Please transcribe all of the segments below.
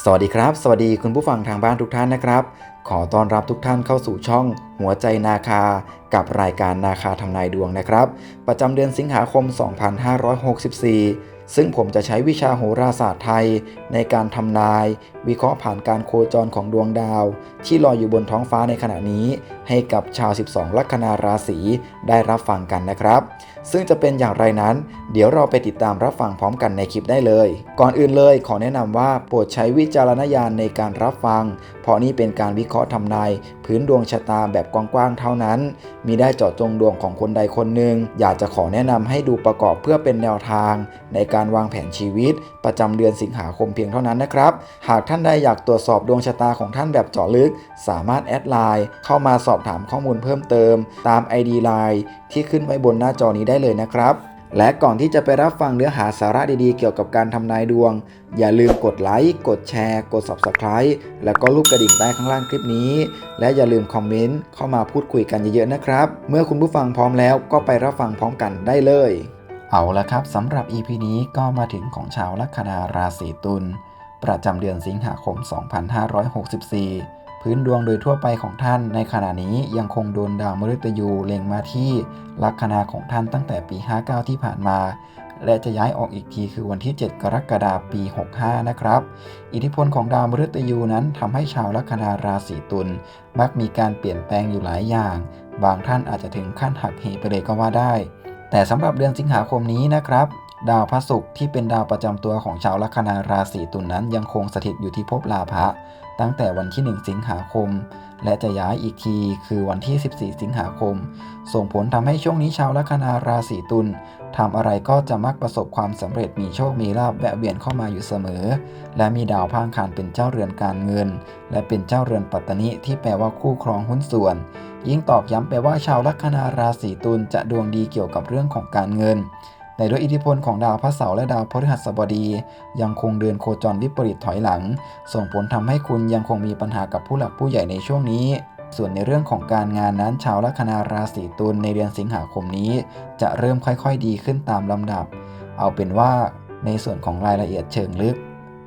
สวัสดีครับ สวัสดีคุณผู้ฟังทางบ้านทุกท่านนะครับ ขอต้อนรับทุกท่านเข้าสู่ช่องหัวใจนาคา กับรายการนาคาทำนายดวงนะครับ ประจำเดือนสิงหาคม 2564 ซึ่งผมจะใช้วิชาโหราศาสตร์ไทย ในการทำนาย วิเคราะห์ผ่านการโคจรของดวงดาว ที่ลอยอยู่บนท้องฟ้าในขณะนี้ให้กับชาว 12 ลัคนาราศีได้รับฟังกันนะครับ ซึ่งจะเป็นอย่างไรนั้น เดี๋ยวเราไปติดตามรับฟังพร้อมกันในคลิปได้เลย ก่อนอื่นเลยขอแนะนำว่าโปรดใช้วิจารณญาณในการรับฟัง เพราะนี่เป็นการวิเคราะห์ทำนายพื้นดวงชะตาแบบกว้างๆเท่านั้น มีได้เจาะจงดวงของคนใดคนหนึ่งอยากจะขอแนะนำให้ดูประกอบเพื่อเป็นแนวทาง ในการวางแผนชีวิตประจำเดือนสิงหาคมเพียงเท่านั้นนะครับ หากท่านใดอยากตรวจสอบดวงชะตาของท่านแบบเจาะลึก สามารถแอดไลน์เข้ามาสอบถามข้อมูลเพิ่มเติม ตาม ID Line ที่ขึ้นไว้บนหน้าจอนี้ได้เลยนะครับและก่อนที่จะไปรับฟังเนื้อหาสาระดีๆ เกี่ยวกับการทำนายดวง อย่าลืมกดไลค์ กดแชร์ กด Subscribe แล้วก็รูปกระดิ่งใต้ข้างล่างคลิปนี้ และอย่าลืมคอมเมนต์เข้ามาพูดคุยกันเยอะๆนะครับ เมื่อคุณผู้ฟังพร้อมแล้วก็ไปรับฟังพร้อมกันได้เลย เอาละครับสำหรับ EP นี้ก็มาถึงของชาวลัคนาราศีตุลประจำเดือนสิงหาคม 2564 พื้นดวงโดยทั่วไปของท่านในขณะนี้ยังคงโดนดาวมฤตยูเล็งมาที่ลัคนาของท่านตั้งแต่ปี 59 ที่ผ่านมา และจะย้ายออกอีกทีคือวันที่ 7 กรกฎาคมปี 65 นะครับ อิทธิพลของดาวมฤตยูนั้นทำให้ชาวลัคนาราศีตุลมักมีการเปลี่ยนแปลงอยู่หลายอย่าง บางท่านอาจจะถึงขั้นหักเหไปเลยก็ว่าได้ แต่สำหรับเดือนสิงหาคมนี้นะครับ ดาวพระศุกร์ที่เป็นดาวประจำตัวของชาวลัคนาราศีตุลนนั้นยังคงสถิตอยู่ที่ภพลาภะตั้งแต่วันที่ 1 สิงหาคม และจะย้ายอีกทีคือวันที่ 14 สิงหาคม ส่งผลทำให้ช่วงนี้ชาวลัคนาราศีตุล ทำอะไรก็จะมักประสบความสำเร็จมีโชคมีลาภแวะเวียนเข้ามาอยู่เสมอ และมีดาวพางคารเป็นเจ้าเรือนการเงิน และเป็นเจ้าเรือนปัตตนิที่แปลว่าคู่ครองหุ้นส่วน ยิ่งตอกย้ำไปว่าชาวลัคนาราศีตุลจะดวงดีเกี่ยวกับเรื่องของการเงินแต่ด้วยอิทธิพลของดาวพระเสาร์และดาวพฤหัสบดี ยังคงเดินโคจรวิปริตถอยหลัง ส่งผลทำให้คุณยังคงมีปัญหากับผู้หลักผู้ใหญ่ในช่วงนี้ ส่วนในเรื่องของการงานนั้นชาวลัคนาราศีตุลในเดือนสิงหาคมนี้ จะเริ่มค่อยๆดีขึ้นตามลำดับ เอาเป็นว่าในส่วนของรายละเอียดเชิงลึก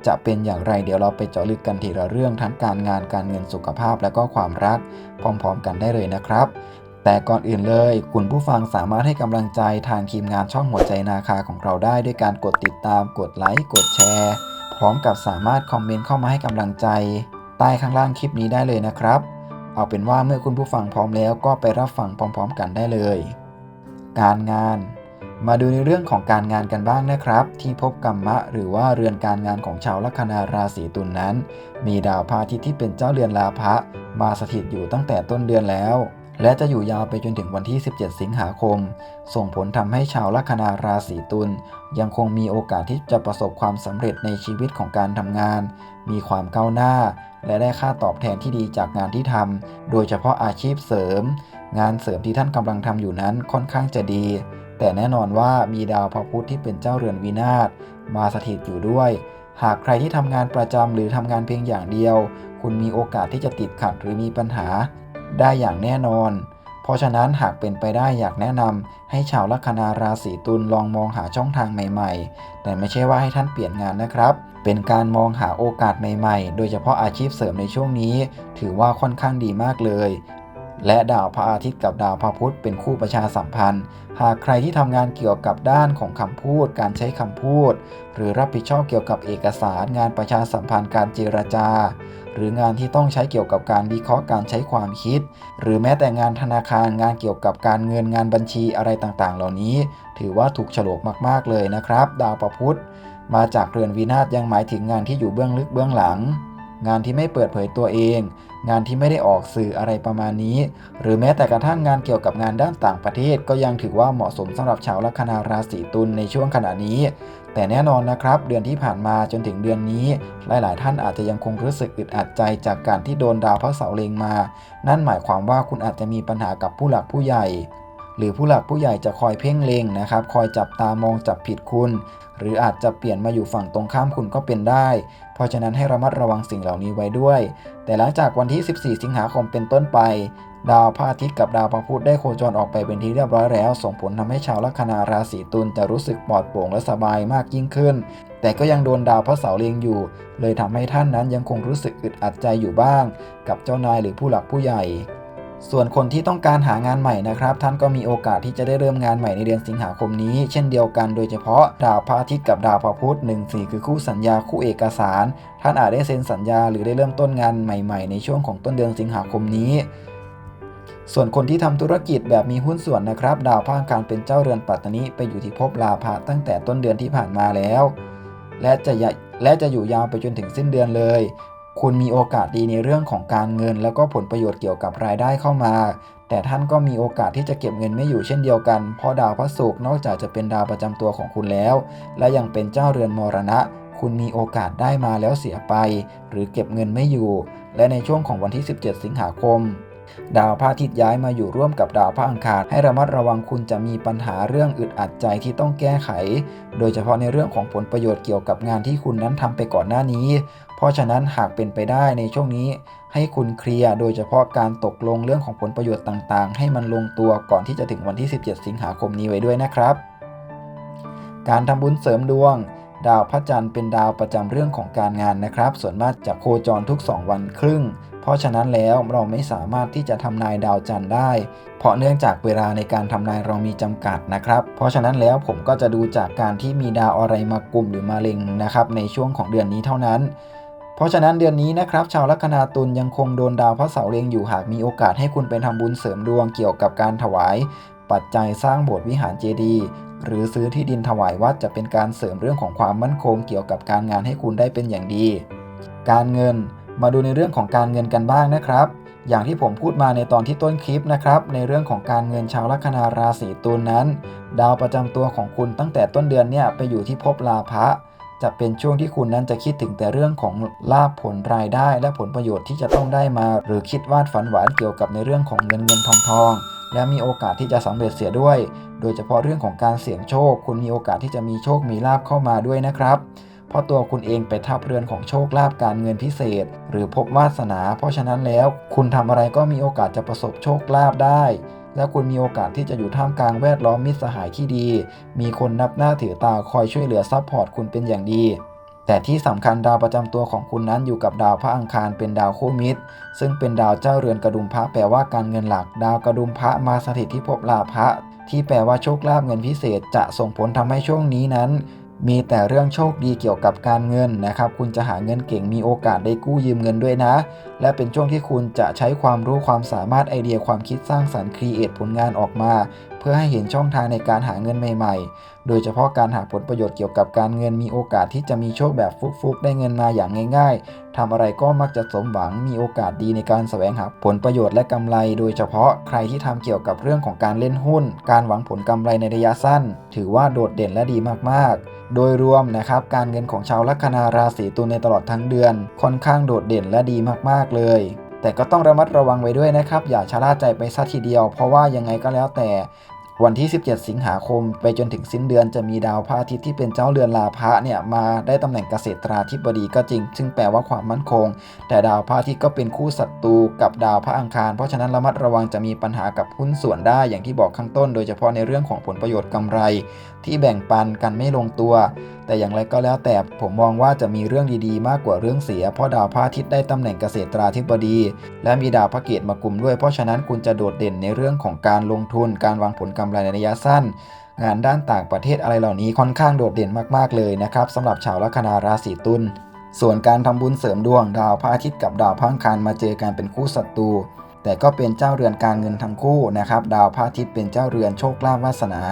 จะเป็นอย่างไรเดี๋ยวเราไปเจาะลึกกันทีละเรื่องทั้งการงานการเงินสุขภาพและก็ความรัก พร้อมๆ กันได้เลยนะครับแต่ก่อนอื่นเลย คุณผู้ฟังสามารถให้กำลังใจทางทีมงานช่องหัวใจนาคาของเราได้ ด้วยการกดติดตาม กดไลค์ กดแชร์ พร้อมกับสามารถคอมเมนต์เข้ามาให้กำลังใจ ใต้ข้างล่างคลิปนี้ได้เลยนะครับ เอาเป็นว่าเมื่อคุณผู้ฟังพร้อมแล้วก็ไปรับฟังพร้อม ๆ กันได้เลย การงาน มาดูในเรื่องของการงานกันบ้างนะครับ ที่พบกรรมะ หรือว่าเรือนการงานของชาวลัคนาราศีตุลนนั้น มีดาวพาทิตย์ที่เป็นเจ้าเรือนลาภะมาสถิตอยู่ตั้งแต่ต้นเดือนแล้ว และจะอยู่ยาวไปจนถึงวันที่ 17 สิงหาคม ส่งผลทำให้ชาวลัคนาราศีตุลยังคงมีโอกาสที่จะประสบความสำเร็จในชีวิตของการทำงาน มีความก้าวหน้า และได้ค่าตอบแทนที่ดีจากงานที่ทำ โดยเฉพาะอาชีพเสริม งานเสริมที่ท่านกำลังทำอยู่นั้นค่อนข้างจะดี แต่แน่นอนว่ามีดาวพระพุธที่เป็นเจ้าเรือนวินาศมาสถิตอยู่ด้วย หากใครที่ทำงานประจำหรือทำงานเพียงอย่างเดียว คุณมีโอกาสที่จะติดขัดหรือมีปัญหา ได้อย่างแน่นอน เพราะฉะนั้นหากเป็นไปได้อยากแนะนำให้ชาวลัคนาราศีตุลลองมองหาช่องทางใหม่ ๆ แต่ไม่ใช่ว่าให้ท่านเปลี่ยนงานนะครับ เป็นการมองหาโอกาสใหม่ ๆ โดยเฉพาะอาชีพเสริมในช่วงนี้ ถือว่าค่อนข้างดีมากเลยและดาวพระอาทิตย์กับดาวพระพุธเป็นคู่ประชาสัมพันธ์ หากใครที่ทำงานเกี่ยวกับด้านของคำพูด การใช้คำพูด หรือรับผิดชอบเกี่ยวกับเอกสารงานประชาสัมพันธ์การเจรจา หรืองานที่ต้องใช้เกี่ยวกับการวิเคราะห์การใช้ความคิด หรือแม้แต่งานธนาคารงานเกี่ยวกับการเงินงานบัญชีอะไรต่างๆ เหล่านี้ ถือว่าถูกฉลกมากๆเลยนะครับ ดาวประพุธมาจากเรือนวินาศยังหมายถึงงานที่อยู่เบื้องลึกเบื้องหลัง งานที่ไม่เปิดเผยตัวเอง งานที่ไม่ได้ออกสื่ออะไรประมาณนี้ หรือแม้แต่กระทั่งงานเกี่ยวกับงานด้านต่างประเทศ ก็ยังถือว่าเหมาะสมสำหรับชาวลัคนาราศีตุลในช่วงขณะนี้ แต่แน่นอนนะครับ เดือนที่ผ่านมาจนถึงเดือนนี้ หลาย ๆ ท่านอาจจะยังคงรู้สึกอึดอัดใจจากการที่โดนดาวพระเสาร์เล็งมา นั่นหมายความว่าคุณอาจจะมีปัญหากับผู้หลักผู้ใหญ่ หรือผู้หลักผู้ใหญ่จะคอยเพ่งเล็งนะครับ คอยจับตามองจับผิดคุณ หรืออาจจะเปลี่ยนมาอยู่ฝั่งตรงข้ามคุณก็เป็นได้ เพราะฉะนั้นให้ระมัดระวังสิ่งเหล่านี้ไว้ด้วย แต่หลังจากวันที่ 14 สิงหาคมเป็นต้นไป ดาวพระอาทิตย์กับดาวพระพุธได้โคจรออกไปเป็นที่เรียบร้อยแล้ว ส่งผลทำให้ชาวลัคนาราศีตุลจะรู้สึกปลอดโปร่งและสบายมากยิ่งขึ้น แต่ก็ยังโดนดาวพระเสาร์เล็งอยู่ เลยทำให้ท่านนั้นยังคงรู้สึกอึดอัดใจอยู่บ้าง กับเจ้านายหรือผู้หลักผู้ใหญ่ ส่วนคนที่ต้องการหางานใหม่นะครับ ท่านก็มีโอกาสที่จะได้เริ่มงานใหม่ในเดือนสิงหาคมนี้ เช่นเดียวกันโดยเฉพาะดาวพระอาทิตย์กับดาวพระพุธ1 4 คือคู่สัญญาคู่เอกสาร ท่านอาจได้เซ็นสัญญาหรือได้เริ่มต้นงานใหม่ๆ ในช่วงของต้นเดือนสิงหาคมนี้ ส่วนคนที่ทำธุรกิจแบบมีหุ้นส่วนนะครับ ดาวพระอังคารเป็นเจ้าเรือนปัตตนิไปอยู่ที่ภพลาภะตั้งแต่ต้นเดือนที่ผ่านมาแล้ว และจะและจะอยู่ยาวไปจนถึงสิ้นเดือนเลย คุณมีโอกาสดีในเรื่องของการเงิน แล้วก็ผลประโยชน์เกี่ยวกับรายได้เข้ามา แต่ท่านก็มีโอกาสที่จะเก็บเงินไม่อยู่เช่นเดียวกัน เพราะดาวพระศุกร์นอกจากจะเป็นดาวประจำตัวของคุณแล้ว และยังเป็นเจ้าเรือนมรณะ คุณมีโอกาสได้มาแล้วเสียไป หรือเก็บเงินไม่อยู่ และในช่วงของวันที่ 17 สิงหาคม ดาวพระอาทิตย์ย้ายมาอยู่ร่วมกับดาวพระอังคาร ให้ระมัดระวังคุณจะมีปัญหาเรื่องอึดอัดใจที่ต้องแก้ไข โดยเฉพาะในเรื่องของผลประโยชน์เกี่ยวกับงานที่คุณนั้นทำไปก่อนหน้านี้ เพราะฉะนั้นหากเป็นไปได้ในช่วงนี้ให้คุณเคลียร์โดยเฉพาะการตกลงเรื่องของผลประโยชน์ต่างๆ ให้มันลงตัวก่อนที่จะถึงวันที่ 17 สิงหาคมนี้ไว้ด้วยนะครับ การทำบุญเสริมดวง ดาวพระจันทร์เป็นดาวประจำเรื่องของการงานนะครับ ส่วนมากจะโคจรทุก 2 วันครึ่ง เพราะฉะนั้นแล้วเราไม่สามารถที่จะทำนายดาวจันทร์ได้ เพราะเนื่องจากเวลาในการทำนายเรามีจำกัดนะครับ เพราะฉะนั้นแล้วผมก็จะดูจากการที่มีดาวอะไรมากลุ่มหรือมาเล็งนะครับในช่วงของเดือนนี้เท่านั้น เพราะฉะนั้นเดือนนี้นะครับ ชาวลัคนาตุลยังคงโดนดาวพระเสาร์เล็งอยู่หากมีโอกาสให้คุณไปทำบุญเสริมดวงเกี่ยวกับการถวาย ปัจจัยสร้างโบสถ์วิหารเจดีย์หรือซื้อที่ดินถวายวัดจะเป็นการเสริมเรื่องของความมั่นคงเกี่ยวกับการงานให้คุณได้เป็นอย่างดี การเงิน มาดูในเรื่องของการเงินกันบ้างนะครับ อย่างที่ผมพูดมาในตอนที่ต้นคลิปนะครับ ในเรื่องของการเงินชาวลัคนาราศีตุลนั้น ดาวประจำตัวของคุณตั้งแต่ต้นเดือนเนี่ยไปอยู่ที่ภพลาภะจะเป็นช่วงที่คุณนั้นจะคิดถึงแต่เรื่องของลาภผลรายได้ และผลประโยชน์ที่จะต้องได้มา หรือคิดวาดฝันหวานเกี่ยวกับในเรื่องของเงินเงินทองทอง และมีโอกาสที่จะสำเร็จเสียด้วย โดยเฉพาะเรื่องของการเสี่ยงโชค คุณมีโอกาสที่จะมีโชคมีลาภเข้ามาด้วยนะครับ เพราะตัวคุณเองไปทับเรือนของโชคลาภการเงินพิเศษ หรือพบวาสนา เพราะฉะนั้นแล้ว คุณทำอะไรก็มีโอกาสจะประสบโชคลาภได้ และคุณมีโอกาสที่จะอยู่ท่ามกลางแวดล้อมมิตรสหายที่ดี มีคนนับหน้าถือตาคอยช่วยเหลือซัพพอร์ตคุณเป็นอย่างดีแต่ที่สำคัญดาวประจำตัวของคุณนั้นอยู่กับดาวพระอังคารเป็นดาวคู่มิตร ซึ่งเป็นดาวเจ้าเรือนกระดุมพระแปลว่าการเงินหลัก ดาวกระดุมพระมาสถิตที่ภพลาภะที่แปลว่าโชคลาภเงินพิเศษจะส่งผลทำให้ช่วงนี้นั้น มีแต่เรื่องโชคดีเกี่ยวกับการเงินนะครับ คุณจะหาเงินเก่งมีโอกาสได้กู้ยืมเงินด้วยนะและเป็นช่วงที่คุณจะใช้ความรู้ความสามารถไอเดียความคิดสร้างสรรค์ครีเอทผลงานออกมา เพื่อให้เห็นช่องทางในการหาเงินใหม่ ๆ โดยเฉพาะการหาผลประโยชน์เกี่ยวกับการเงินมีโอกาสที่จะมีโชคแบบฟุกๆ ได้เงินมาอย่างง่าย ๆทำอะไรก็มักจะสมหวังมีโอกาสดีในการแสวงหาผลประโยชน์และกำไร โดยเฉพาะใครที่ทำเกี่ยวกับเรื่องของการเล่นหุ้น การหวังผลกำไรในระยะสั้น ถือว่าโดดเด่นและดีมากๆโดยรวมนะครับการเงินของชาวลัคนาราศีตุลในตลอดทั้งเดือน ค่อนข้างโดดเด่นและดีมากๆเลย แต่ก็ต้องระมัดระวังไว้ด้วยนะครับ อย่าชะล่าใจไปซะทีเดียว เพราะว่ายังไงก็แล้วแต่วันที่ 17 สิงหาคม ไปจนถึงสิ้นเดือนจะมีดาวพระอาทิตย์ที่เป็นเจ้าเรือนลาภะเนี่ยมาได้ตำแหน่งเกษตราธิบดีก็จริง ซึ่งแปลว่าความมั่นคง แต่ดาวพระอาทิตย์ก็เป็นคู่ศัตรูกับดาวพระอังคาร เพราะฉะนั้นระมัดระวังจะมีปัญหากับหุ้นส่วนได้อย่างที่บอกข้างต้น โดยเฉพาะในเรื่องของผลประโยชน์กำไร ที่แบ่งปันกันไม่ลงตัว แต่อย่างไรก็แล้วแต่ผมมองว่าจะมีเรื่องดีๆ มากกว่าเรื่องเสีย เพราะดาวพระอาทิตย์ได้ตำแหน่งเกษตราธิบดี และมีดาวพระเกตมากลุ่มด้วย เพราะฉะนั้นคุณจะโดดเด่นในเรื่องของการลงทุน การวางผลกำไรในระยะสั้น งานด้านต่างประเทศอะไรเหล่านี้ค่อนข้างโดดเด่นมากๆเลยนะครับสำหรับชาวลัคนาราศีตุลส่วนการทำบุญเสริมดวงดาวพระอาทิตย์กับดาวพังคารมาเจอกันเป็นคู่ศัตรูแต่ก็เป็นเจ้าเรือนการเงินทั้งคู่นะครับ ดาวพระอาทิตย์เป็นเจ้าเรือนโชคลาภวาสนา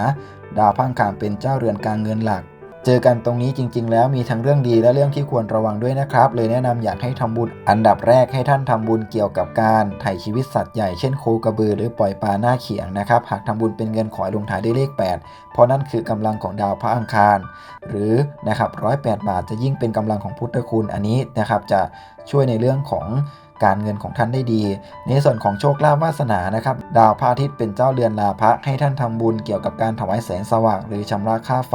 ดาวพังคารเป็นเจ้าเรือนการเงินหลัก เจอกันตรงนี้จริง ๆ แล้วมีทั้งเรื่องดีและเรื่องที่ควรระวังด้วยนะครับ เลยแนะนำอยากให้ทำบุญ อันดับแรกให้ท่านทำบุญเกี่ยวกับการถ่ายชีวิตสัตว์ใหญ่เช่นโคกระบือหรือปล่อยปลาหน้าเขียงนะครับ หากทำบุญเป็นเงินขอห้ลงท้ายด้วยเลข 8 เพราะนั่นคือกำลังของดาวพระอังคาร หรือนะครับร้อยแบาทจะยิ่งเป็นกำลังของพุทธคุณอันนี้นะครับจะช่วยในเรื่องของ การเงินของท่านได้ดี ในส่วนของโชคลาภวาสนานะครับ ดาวพระอาทิตย์เป็นเจ้าเรือนลาภะให้ท่านทำบุญเกี่ยวกับการถวายแสงสว่างหรือชำระค่าไฟ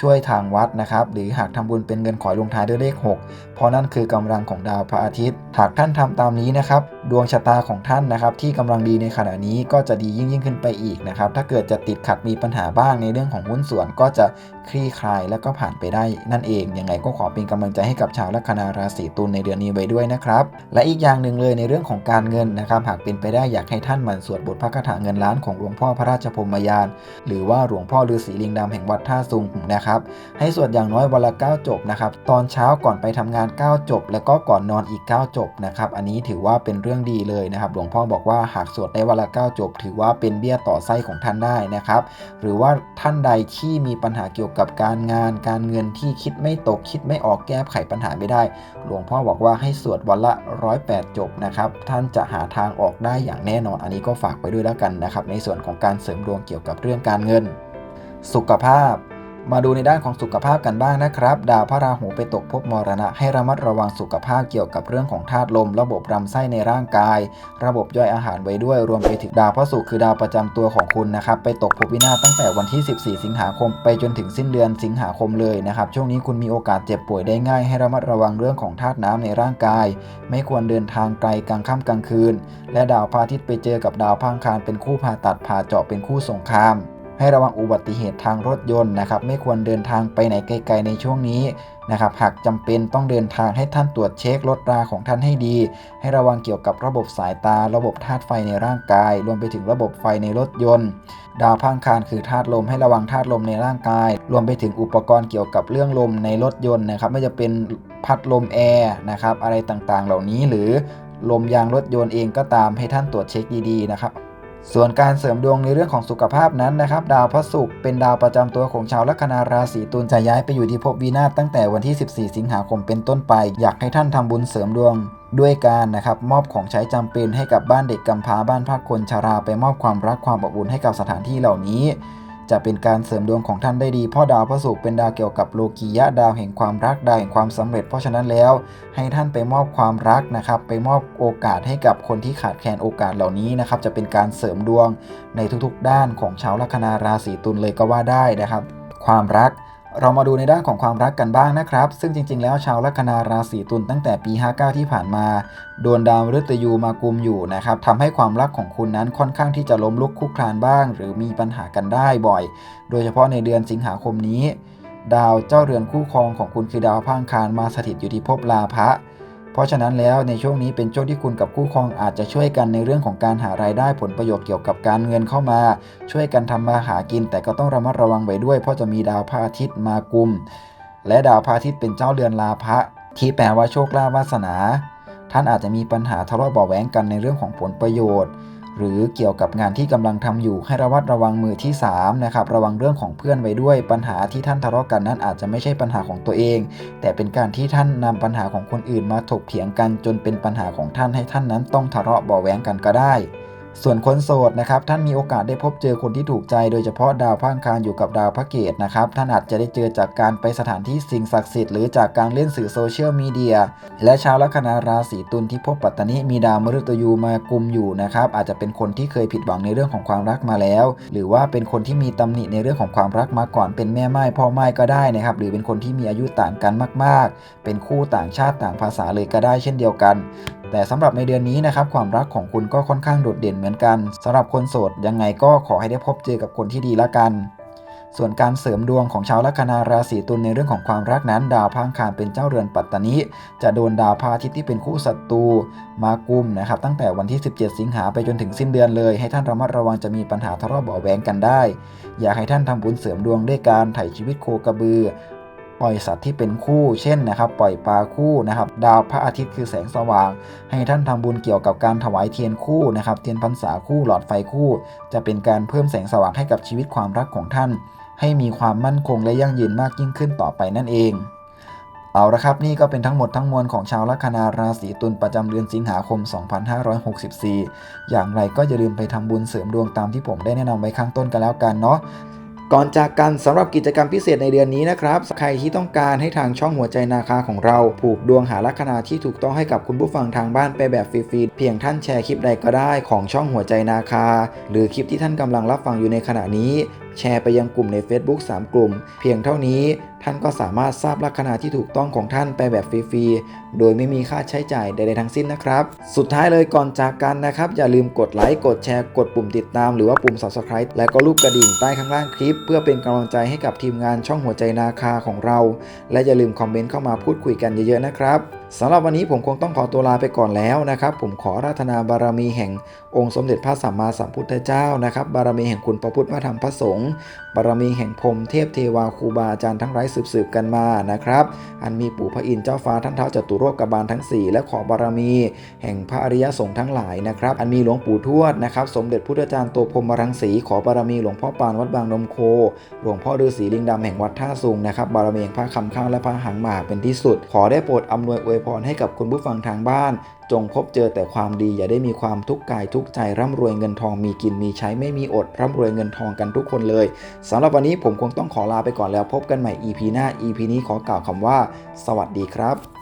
ช่วยทางวัดนะครับ หรือหากทำบุญเป็นเงินขอยลงท้ายด้วยเลข 6 เพราะนั่นคือกำลังของดาวพระอาทิตย์ หากท่านทำตามนี้นะครับ ดวงชะตาของท่านนะครับ ที่กำลังดีในขณะนี้ก็จะดียิ่งยิ่งขึ้นไปอีกนะครับ ถ้าเกิดจะติดขัดมีปัญหาบ้างในเรื่องของหุ้นส่วนก็จะคลี่คลายแล้วก็ผ่านไปได้นั่นเองยังไงก็ขอเป็นกำลังใจให้กับชาวลัคนาราศีตุลในเดือนนี้ไว้ด้วยนะครับ และอีกอย่างหนึ่งเลยในเรื่องของการเงินนะครับ หากเป็นไปได้อยากให้ท่านหมั่นสวดบทพระคาถาเงินล้านของหลวงพ่อพระราชพมยาน หรือว่าหลวงพ่อฤาษีลิงดำแห่งวัดท่าซุงนะครับ ให้สวดอย่างน้อยวันละ9จบนะครับ ตอนเช้าก่อนไปทำงาน 9 จบ แล้วก็ก่อนนอนอีก 9 จบนะครับ อันนี้ถือว่าเป็นเรื่องดีเลยนะครับ หลวงพ่อบอกว่าหากสวดได้วันละ9จบ ถือว่าเป็นเบี้ยต่อไส้ของท่านได้นะครับ หรือว่าท่านใดที่มีปัญหาเกี่ยวกับการงาน การเงินที่คิดไม่ตกคิดไม่ออกแก้ไขปัญหาไม่ได้ หลวงพ่อบอกว่าให้สวดวันละ 108 จบนะครับ ท่านจะหาทางออกได้อย่างแน่นอน อันนี้ก็ฝากไปด้วยแล้วกันนะครับ ในส่วนของการเสริมดวงเกี่ยวกับเรื่องการเงิน สุขภาพ มาดูในด้านของสุขภาพกันบ้างนะครับ ดาวพระราหูไปตกภพมรณะ ให้ระมัดระวังสุขภาพเกี่ยวกับเรื่องของธาตุลม ระบบลำไส้ในร่างกาย ระบบย่อยอาหารไว้ด้วย รวมไปถึงดาวพระศุกร์คือดาวประจำตัวของคุณนะครับ ไปตกภพวินาศตั้งแต่วันที่ 14 สิงหาคม ไปจนถึงสิ้นเดือนสิงหาคมเลยนะครับ ช่วงนี้คุณมีโอกาสเจ็บป่วยได้ง่าย ให้ระมัดระวังเรื่องของธาตุน้ำในร่างกาย ไม่ควรเดินทางไกลกลางค่ำกลางคืน และดาวพระอาทิตย์ไปเจอกับดาวพังคารเป็นคู่ผ่าตัดผ่าเจาะเป็นคู่สงคราม ให้ระวังอุบัติเหตุทางรถยนต์นะครับ ไม่ควรเดินทางไปไหนไกล ๆ ในช่วงนี้นะครับ หากจำเป็นต้องเดินทางให้ท่านตรวจเช็ครถราของท่านให้ดี ให้ระวังเกี่ยวกับระบบสายตา ระบบธาตุไฟในร่างกาย รวมไปถึงระบบไฟในรถยนต์ ดาวพังคารคือธาตุลมให้ระวังธาตุลมในร่างกาย รวมไปถึงอุปกรณ์เกี่ยวกับเรื่องลมในรถยนต์นะครับ ไม่จะเป็นพัดลมแอร์นะครับ อะไรต่างๆ เหล่านี้หรือลมยางรถยนต์เองก็ตามให้ท่านตรวจเช็คดีๆนะครับ ส่วนการเสริมดวงในเรื่องของสุขภาพนั้นนะครับ ดาวพระศุกร์เป็นดาวประจำตัวของชาวลัคนาราศีตุลจะย้ายไปอยู่ที่ภพวีนาศตั้งแต่วันที่ 14 สิงหาคมเป็นต้นไป อยากให้ท่านทำบุญเสริมดวง ด้วยการนะครับมอบของใช้จำเป็นให้กับบ้านเด็กกำพร้าบ้านพักคนชราไปมอบความรักความอบอุ่นให้กับสถานที่เหล่านี้ จะเป็นการเสริมดวงของท่านได้ดี เพ่อดาวพระศุกร์เป็นดาวเกี่ยวกับโลกียะดาวแห่งความรักดาวแห่งความสำเร็จ เพราะฉะนั้นแล้ว ให้ท่านไปมอบความรักนะครับ ไปมอบโอกาสให้กับคนที่ขาดแคลนโอกาสเหล่านี้นะครับ จะเป็นการเสริมดวงในทุกๆ ด้านของชาวลัคนาราศีตุลเลยก็ว่าได้นะครับ ความรัก เรามาดูในด้านของความรักกันบ้างนะครับ ซึ่งจริง ๆ แล้วชาวลัคนาราศีตุลตั้งแต่ปี 59 ที่ผ่านมา โดนดาวฤตยูมากุมอยู่นะครับทำให้ความรักของคุณนั้นค่อนข้างที่จะล้มลุกคุกคลานบ้าง หรือมีปัญหากันได้บ่อย โดยเฉพาะในเดือนสิงหาคมนี้ ดาวเจ้าเรือนคู่ครองของคุณคือดาวพังคารมาสถิตอยู่ที่ภพลาภะ เพราะฉะนั้นแล้วในช่วงนี้เป็นช่วงที่คุณกับคู่ครองอาจจะช่วยกันในเรื่องของการหารายได้ผลประโยชน์เกี่ยวกับการเงินเข้ามา ช่วยกันทำมาหากิน แต่ก็ต้องระมัดระวังไว้ด้วย เพราะจะมีดาวพระอาทิตย์มากุม และดาวพระอาทิตย์เป็นเจ้าเรือนลาภะที่แปลว่าโชคลาภวาสนา ท่านอาจจะมีปัญหาทะเลาะเบาะแว้งกันในเรื่องของผลประโยชน์ หรือเกี่ยวกับงานที่กำลังทำอยู่ให้ระวัดระวังมือที่3นะครับระวังเรื่องของเพื่อนไว้ด้วยปัญหาที่ท่านทะเลาะกันนั้นอาจจะไม่ใช่ปัญหาของตัวเอง แต่เป็นการที่ท่านนำปัญหาของคนอื่นมาถกเถียงกันจนเป็นปัญหาของท่านให้ท่านนั้นต้องทะเลาะเบาะแว้งกันก็ได้ ส่วนคนโสดนะครับท่านมีโอกาสได้พบเจอคนที่ถูกใจ โดยเฉพาะดาวพังคารอยู่กับดาวพระเกตนะครับท่านอาจจะได้เจอจากการไปสถานที่สิ่งศักดิ์สิทธิ์หรือจากการเล่นสื่อโซเชียลมีเดียและชาวลัคนาราศีตุลที่พบปัตตานิมีดาวมฤตยูมากุมอยู่นะครับอาจจะเป็นคนที่เคยผิดหวังในเรื่องของความรักมาแล้ว หรือว่าเป็นคนที่มีตำหนิในเรื่องของความรักมาก่อน เป็นแม่ไม้พ่อไม้ก็ได้นะครับหรือเป็นคนที่มีอายุต่างกันมาก ๆ เป็นคู่ต่างชาติต่างภาษาเลยก็ได้เช่นเดียวกัน แต่สำหรับในเดือนนี้นะครับความรักของคุณก็ค่อนข้างโดดเด่นเหมือนกันสำหรับคนโสดยังไงก็ขอให้ได้พบเจอกับคนที่ดีละกัน ส่วนการเสริมดวงของชาวลัคนาราศีตุลในเรื่องของความรักนั้น ดาวพระอังคารเป็นเจ้าเรือนปัตตานิจะโดนดาวพราทิตย์ที่เป็นคู่ศัตรูมากุมนะครับตั้งแต่วันที่ 17 สิงหาไปจนถึงสิ้นเดือนเลย ให้ท่านระมัดระวังจะมีปัญหาทะเลาะเบาะแว้งกันได้ อยากให้ท่านทำบุญเสริมดวงด้วยการไถ่ชีวิตโคกระบือ ปล่อยสัตว์ที่เป็นคู่เช่นนะครับ ปล่อยปลาคู่นะครับ ดาวพระอาทิตย์คือแสงสว่าง ให้ท่านทำบุญเกี่ยวกับการถวายเทียนคู่นะครับ เทียนพรรษาคู่หลอดไฟคู่ จะเป็นการเพิ่มแสงสว่างให้กับชีวิตความรักของท่าน ให้มีความมั่นคงและยั่งยืนมากยิ่งขึ้นต่อไปนั่นเองเอาละครับ นี่ก็เป็นทั้งหมดทั้งมวลของชาวลัคนาราศีตุลประจำเดือนสิงหาคม 2564 อย่างไรก็อย่าลืมไปทำบุญเสริมดวงตามที่ผมได้แนะนำไว้ข้างต้นกันแล้วกันเนาะ ก่อนจากกันสำหรับกิจกรรมพิเศษในเดือนนี้นะครับ ใครที่ต้องการให้ทางช่องหัวใจนาคาของเรา ผูกดวงหาลัคนาที่ถูกต้องให้กับคุณผู้ฟังทางบ้านไปแบบฟรีๆ เพียงท่านแชร์คลิปใดก็ได้ของช่องหัวใจนาคา หรือคลิปที่ท่านกำลังรับฟังอยู่ในขณะนี้ แชร์ไปยังกลุ่มใน Facebook 3 กลุ่ม เพียงเท่านี้ท่านก็สามารถทราบลัคนาที่ถูกต้องของท่านไปแบบฟรีๆ โดยไม่มีค่าใช้จ่ายใดๆทั้งสิ้นนะครับ สุดท้ายเลยก่อนจากกันนะครับ อย่าลืมกดไลค์ กดแชร์ กดปุ่มติดตามหรือว่าปุ่ม Subscribe และก็รูปกระดิ่งใต้ข้างล่างคลิป เพื่อเป็นกำลังใจให้กับทีมงานช่องหัวใจนาคาของเรา และอย่าลืมคอมเมนต์เข้ามาพูดคุยกันเยอะๆนะครับ สำหรับวันนี้ผมคงต้องขอตัวลาไปก่อนแล้วนะครับ ผมขอราธนาบารมีแห่งองค์สมเด็จพระสัมมาสัมพุทธเจ้านะครับ บารมีแห่งคุณพระพุทธพระธรรมพระสงฆ์ บารมีแห่งพรมเทพเทวาครูบาอาจารย์ทั้งหลายสืบๆกันมานะครับ อันมีปู่พระอินทร์เจ้าฟ้าท่านเท้าจตุโลกบาลทั้ง 4 และขอบารมี แห่งพระอริยสงฆ์ทั้งหลายนะครับ อันมีหลวงปู่ทวดนะครับ สมเด็จพุทธจารย์ตัวพรมรังสี ขอบารมีหลวงพ่อปานวัดบางนมโค หลวงพ่อฤาษีลิงดำแห่งวัดท่าซุงนะครับ บารมีแห่งพระคำข้างและพระหังหมากเป็นที่สุด ขอได้โปรดอำนวยอวยพรให้กับคุณผู้ฟังทางบ้าน จงพบเจอแต่ความดีอย่าได้มีความทุกข์กายทุกข์ใจร่ำรวยเงินทองมีกินมีใช้ไม่มีอดร่ำรวยเงินทองกันทุกคนเลยสำหรับวันนี้ผมคงต้องขอลาไปก่อนแล้วพบกันใหม่ EP หน้า EP นี้ขอกล่าวคำว่า สวัสดีครับ